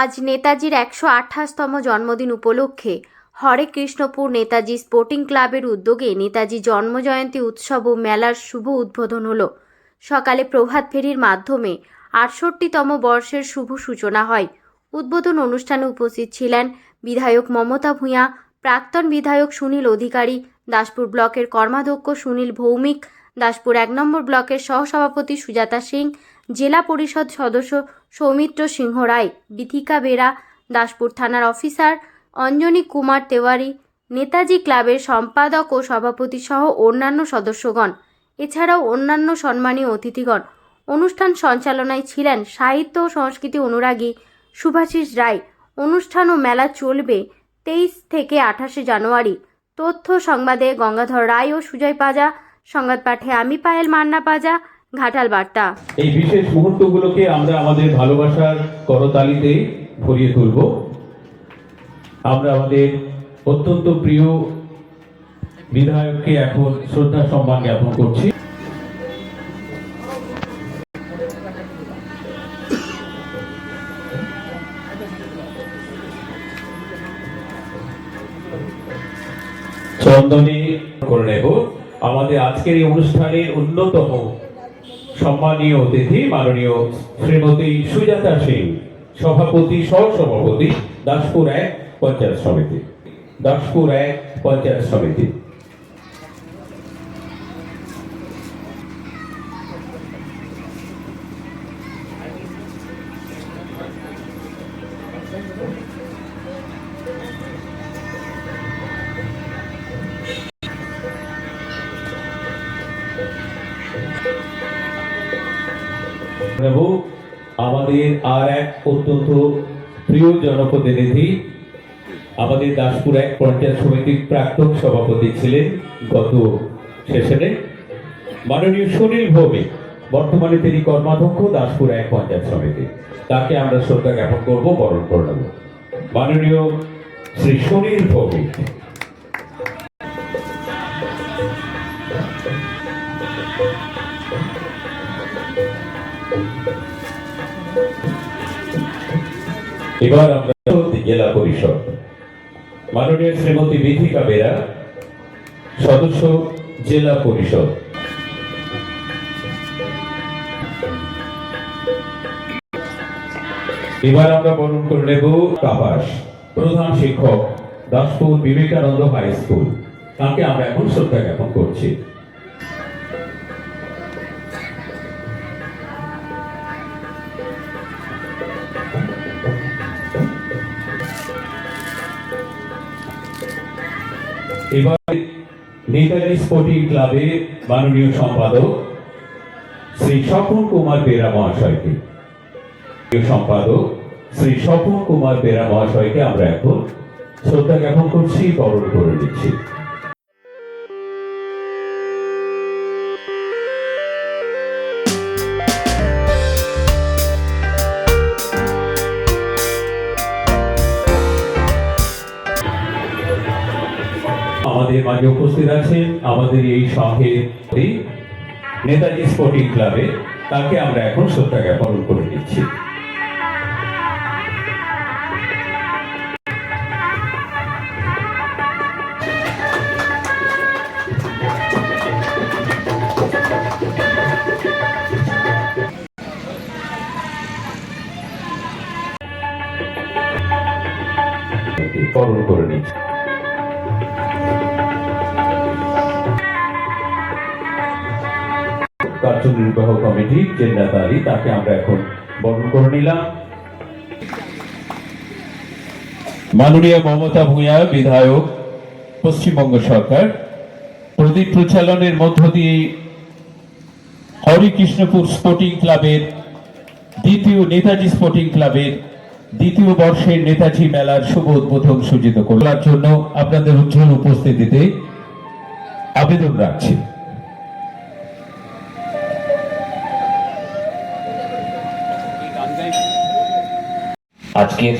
আজ নেতাজির একশো আঠাশতম জন্মদিন উপলক্ষে হরে কৃষ্ণপুর নেতাজি স্পোর্টিং ক্লাবের উদ্যোগে নেতাজি জন্মজয়ন্তী উৎসব ও মেলার শুভ উদ্বোধন হল। সকালে প্রভাত ফেরির মাধ্যমে আটষট্টিতম বর্ষের শুভ সূচনা হয়। উদ্বোধন অনুষ্ঠানে উপস্থিত ছিলেন বিধায়ক মমতা ভূঁইয়া প্রাক্তন বিধায়ক সুনীল অধিকারী, দাসপুর ব্লকের কর্মাধ্যক্ষ সুনীল ভৌমিক, দাসপুর এক নম্বর ব্লকের সহসভাপতি সুজাতা সিং জেলা পরিষদ সদস্য সৌমিত্র সিংহ রায়, বিথিকা বেরা, দাসপুর থানার অফিসার অঞ্জনী কুমার তেওয়ারি, নেতাজি ক্লাবের সম্পাদক ও সভাপতি সহ অন্যান্য সদস্যগণ, এছাড়াও অন্যান্য সম্মানীয় অতিথিগণ। অনুষ্ঠান সঞ্চালনায় ছিলেন সাহিত্য ও সংস্কৃতি অনুরাগী সুভাষিস রায়। অনুষ্ঠান ও মেলা চলবে তেইশ থেকে আঠাশে জানুয়ারি। তথ্য সংবাদে গঙ্গাধর রায় ও সুজয় পাজা। সংবাদ পাঠে আমি পায়েল মান্না পাজা। ঘাটাল বার্তা। এই বিশেষ মুহূর্তগুলোকে আমরা আমাদের ভালোবাসার করতালিতে ভরিয়ে তুলব। আমরা আমাদের অত্যন্ত প্রিয় বিধায়ককে এখন শ্রদ্ধা সম্মান জ্ঞাপন করছি। চন্দনী করে নেব। আমাদের আজকের এই অনুষ্ঠানের অন্যতম সম্মানীয় অতিথি, মাননীয় শ্রীমতী সুজাতা সিং সভাপতি, সহসভাপতি, দাসপুর এক পঞ্চায়েত সমিতি। দাসপুর এক পঞ্চায়েত সমিতি। নেব আমাদের আর এক অত্যন্ত প্রিয় জনপ্রতিনিধি, আমাদের দাসপুর এক পঞ্চায়েত সমিতির প্রাক্তন সভাপতি ছিলেন গত সেশনে। মাননীয় সুনীল ভৌমিক, বর্তমানে তিনি কর্মাধ্যক্ষ দাসপুর এক পঞ্চায়েত সমিতি তাকে আমরা শ্রদ্ধা জ্ঞাপন করব, বরণ করে নেব। মাননীয় শ্রী সুনীল ভৌমিক। এবার আমরা জেলা পরিষদ। মাননীয় শ্রীমতী বিথিকা বেরা, সদস্য জেলা পরিষদ। এবার আমরা বরণ করে নেব কাপাস। প্রধান শিক্ষক দাসপুর বিবেকানন্দ হাই স্কুল। তাকে আমরা এখন শ্রদ্ধা জ্ঞাপন করছি। এবার নেতাজি স্পোর্টিং ক্লাবের মাননীয় সম্পাদক শ্রী স্বপন কুমার বেরা মহাশয়কে। সম্পাদক শ্রী স্বপন কুমার বেরা মহাশয়কে আমরা এখন শ্রদ্ধা জ্ঞাপন করছি, বরণ করে দিচ্ছি মাঝে উপস্থিত আছেন আমাদের এই সঙ্গে নেতাজি স্পোর্টিং ক্লাবে, তাকে আমরা এখন শ্রদ্ধা জ্ঞাপন করে দিচ্ছি কার্যনির্বাহ কমিটি যে নেতারি তাকে আমরা এখন বরণ করে নিলাম। মাননীয় মমতা ভূঁইয়া বিধায়ক, পশ্চিমবঙ্গ সরকার, প্রদীপ প্রচালনের মধ্য দিয়ে হরিকৃষ্ণপুর স্পোর্টিং ক্লাবের দ্বিতীয় নেতাজি স্পোর্টিং ক্লাবের দ্বিতীয় বর্ষের নেতাজি মেলার শুভ উদ্বোধন সূচিত করার জন্য আপনাদের উজ্জ্বল উপস্থিতিতে আবেদন রাখছি। আজকের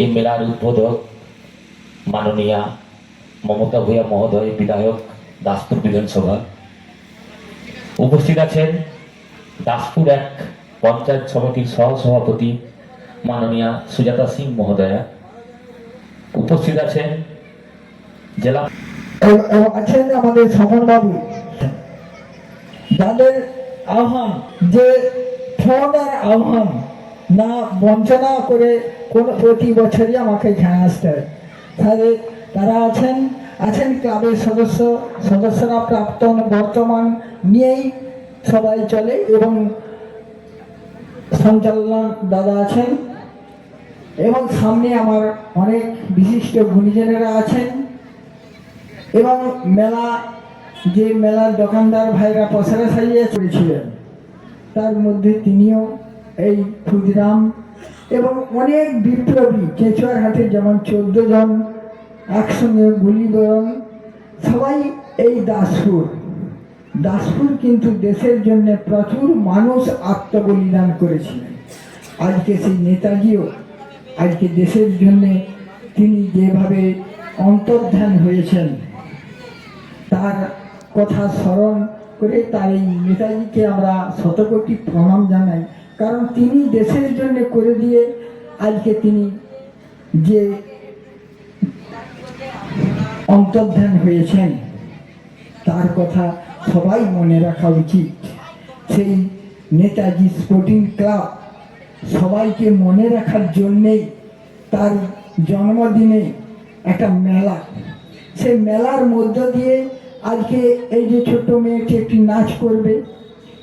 এই মেলার উদ্বোধক মাননীয়া মমতা ভূয়া মহোদয়, বিধায়ক দাসপুর বিধানসভা। উপস্থিত আছেন দাসপুর এক পঞ্চায়েত সমিতির সহ সভাপতি মাননীয়া সুজাতা সিং মহোদয়া। উপস্থিত আছেন জেলা আছেন আমাদের বাবু। যাদের আহ্বান যে ফোনের আহ্বান না, বঞ্চনা করে কোন প্রতি বছরই আমাকে এখানে আসতে তাদের তারা আছেন আছেন ক্লাবের সদস্য, সদস্যরা প্রাক্তন বর্তমান নিয়েই সবাই চলে এবং সঞ্চালন দাদা আছেন এবং সামনে আমার অনেক বিশিষ্ট গুণীজনেরা আছেন এবং মেলা, যে মেলার দোকানদার ভাইরা পসরা সাজিয়ে চলেছিলেন, তার মধ্যে তিনিও এই ক্ষুদিরাম এবং অনেক বিপ্লবী কেচুয়ার হাটে যেমন চোদ্দ জন একসঙ্গে গুলি বেরোন সবাই এই দাসপুর। দাসপুর কিন্তু দেশের জন্য প্রচুর মানুষ আত্মবলিদান করেছিলেন। আজকে সেই নেতাজিও, আজকে দেশের জন্যে তিনি যেভাবে অন্তর্ধান হয়েছেন, তার কথা স্মরণ করে তার এই নেতাজিকে আমরা শতকোটি প্রণাম জানাই। কারণ তিনি দেশের জন্য করে দিয়ে আজকে তিনি যে অন্তর্ধান হয়েছেন, তার কথা সবাই মনে রাখা উচিত। সেই নেতাজি স্পোর্টিং ক্লাব সবাইকে মনে রাখার জন্যেই তার জন্মদিনে একটা মেলা। সেই মেলার মধ্য দিয়ে আজকে এই যে ছোট্ট মেয়েটি একটি নাচ করবে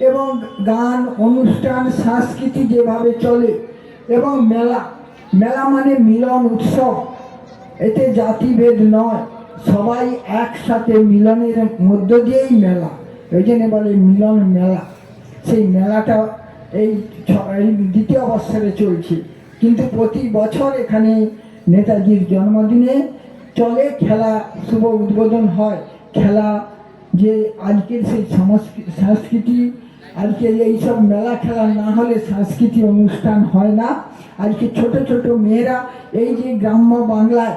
এবং গান, অনুষ্ঠান, সংস্কৃতি যেভাবে চলে, এবং মেলা। মেলা মানে মিলন উৎসব। এতে জাতিভেদ নয়। সবাই একসাথে মিলনের মধ্য দিয়েই মেলা। ওই জন্য বলে মিলন মেলা। সেই মেলাটা এই দ্বিতীয় বৎসরে চলছে। কিন্তু প্রতি বছর এখানে নেতাজির জন্মদিনে চলে খেলা, শুভ উদ্বোধন হয়। খেলা যে আজকের সেই সংস্কৃ- সংস্কৃতি আজকে এইসব মেলা খেলা না হলে সাংস্কৃতিক অনুষ্ঠান হয় না। আজকে ছোট ছোট মেয়েরা এই যে গ্রাম্য বাংলায়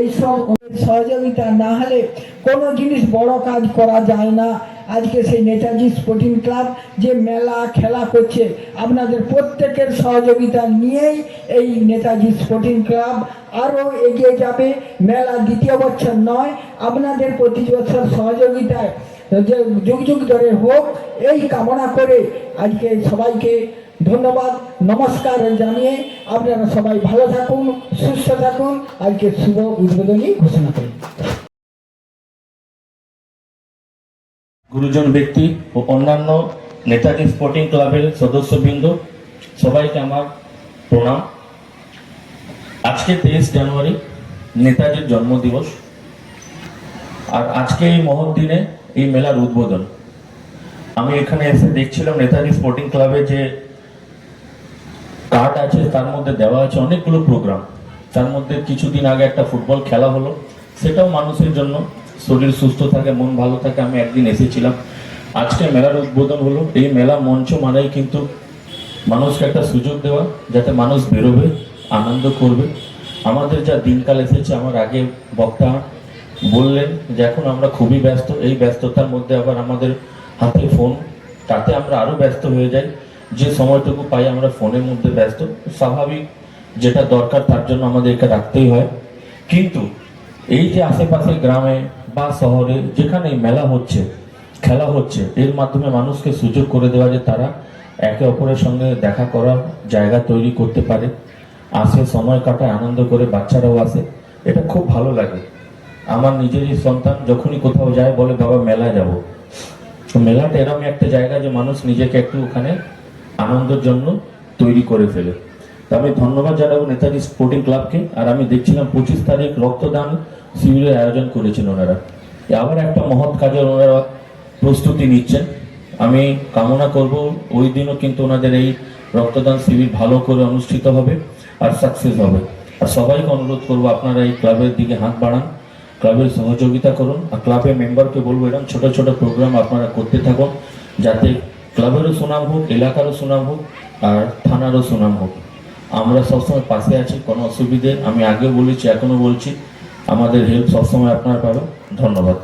এইসব সহযোগিতা না হলে কোনো জিনিস বড় কাজ করা যায় না। আজকে সেই নেতাজি স্পোর্টিং ক্লাব যে মেলা খেলা করছে, আপনাদের প্রত্যেকের সহযোগিতা নিয়েই এই নেতাজি স্পোর্টিং ক্লাব আরও এগিয়ে যাবে। মেলা দ্বিতীয় বছর নয়, আপনাদের প্রতি বছর সহযোগিতায় যে যুগ যুগ ধরে হোক, এই কামনা করে আজকে সবাইকে ধন্যবাদ, নমস্কার জানিয়ে আপনারা সবাই ভালো থাকুন, সুস্থ থাকুন। আজকে শুভ উদ্বোধনী ঘোষণা করি গুরুজন ব্যক্তি ও অন্যান্য নেতাজি স্পোর্টিং ক্লাবের সদস্যবৃন্দ, সবাইকে আমার প্রণাম। আজকে তেইশ জানুয়ারি নেতাজির জন্মদিবস। আর আজকে এই মহৎ দিনে এই মেলার উদ্বোধন। আমি এখানে এসে দেখছিলাম নেতাজি স্পোর্টিং ক্লাবে যে কার্ড আছে, তার মধ্যে দেওয়া আছে অনেকগুলো প্রোগ্রাম তার মধ্যে কিছুদিন আগে একটা ফুটবল খেলা হলো। সেটাও মানুষের জন্য। শরীর সুস্থ থাকে, মন ভালো থাকে, আমি একদিন এসেছিলাম। আজকে মেলার উদ্বোধন হলো। এই মেলা মঞ্চ মানেই কিন্তু মানুষকে একটা সুযোগ দেওয়া, যাতে মানুষ বেরোবে, আনন্দ করবে। আমাদের যা দিনকাল এসেছে, আমার আগে বক্তা বললেন যে এখন আমরা খুবই ব্যস্ত, এই ব্যস্ততার মধ্যে আবার আমাদের হাতে ফোন, তাতে আমরা আরও ব্যস্ত হয়ে যাই। যে সময়টুকু পাই আমরা ফোনের মধ্যে ব্যস্ত। স্বাভাবিক যেটা দরকার তার জন্য আমাদেরকে রাখতেই হয়। কিন্তু এই যে আশেপাশে গ্রামে বা শহরে যেখানে মেলা হচ্ছে, খেলা হচ্ছে, এর মাধ্যমে মানুষকে সুযোগ করে দেওয়া যে তারা একে অপরের সঙ্গে দেখা করার জায়গা তৈরি করতে পারে। আসে, সময় কাটায়, আনন্দ করে বাচ্চারাও আসে। এটা খুব ভালো লাগে। আমার নিজেরই সন্তান যখনই কোথাও যায় বলে, বাবা, মেলায় যাব। তো মেলাটা এরকম একটা জায়গা যে মানুষ নিজেকে একটু ওখানে আনন্দের জন্য তৈরি করে ফেলে। তো আমি ধন্যবাদ জানাব নেতাজি স্পোর্টিং ক্লাবকে। আর আমি দেখছিলাম পঁচিশ তারিখ রক্তদান শিবিরের আয়োজন করেছেন ওনারা। আবার একটা মহৎ কাজের ওনারা প্রস্তুতি নিচ্ছেন। আমি কামনা করব ওই দিনও কিন্তু ওনাদের এই রক্তদান শিবির ভালো করে অনুষ্ঠিত হবে আর সাকসেস হবে। আর সবাইকে অনুরোধ করব আপনারা এই ক্লাবের দিকে হাত বাড়ান। ক্লাবের সহযোগিতা করুন আর ক্লাবের মেম্বারকে বলব, এরকম ছোট ছোট প্রোগ্রাম আপনারা করতে থাকুন, যাতে ক্লাবেরও সুনাম হোক, এলাকারও সুনাম হোক আর থানারও সুনাম হোক। আমরা সবসময় পাশে আছি, কোনো অসুবিধে, আমি আগেও বলেছি, এখনও বলছি, আমাদের হেল্প সবসময় আপনারা পাবেন ধন্যবাদ।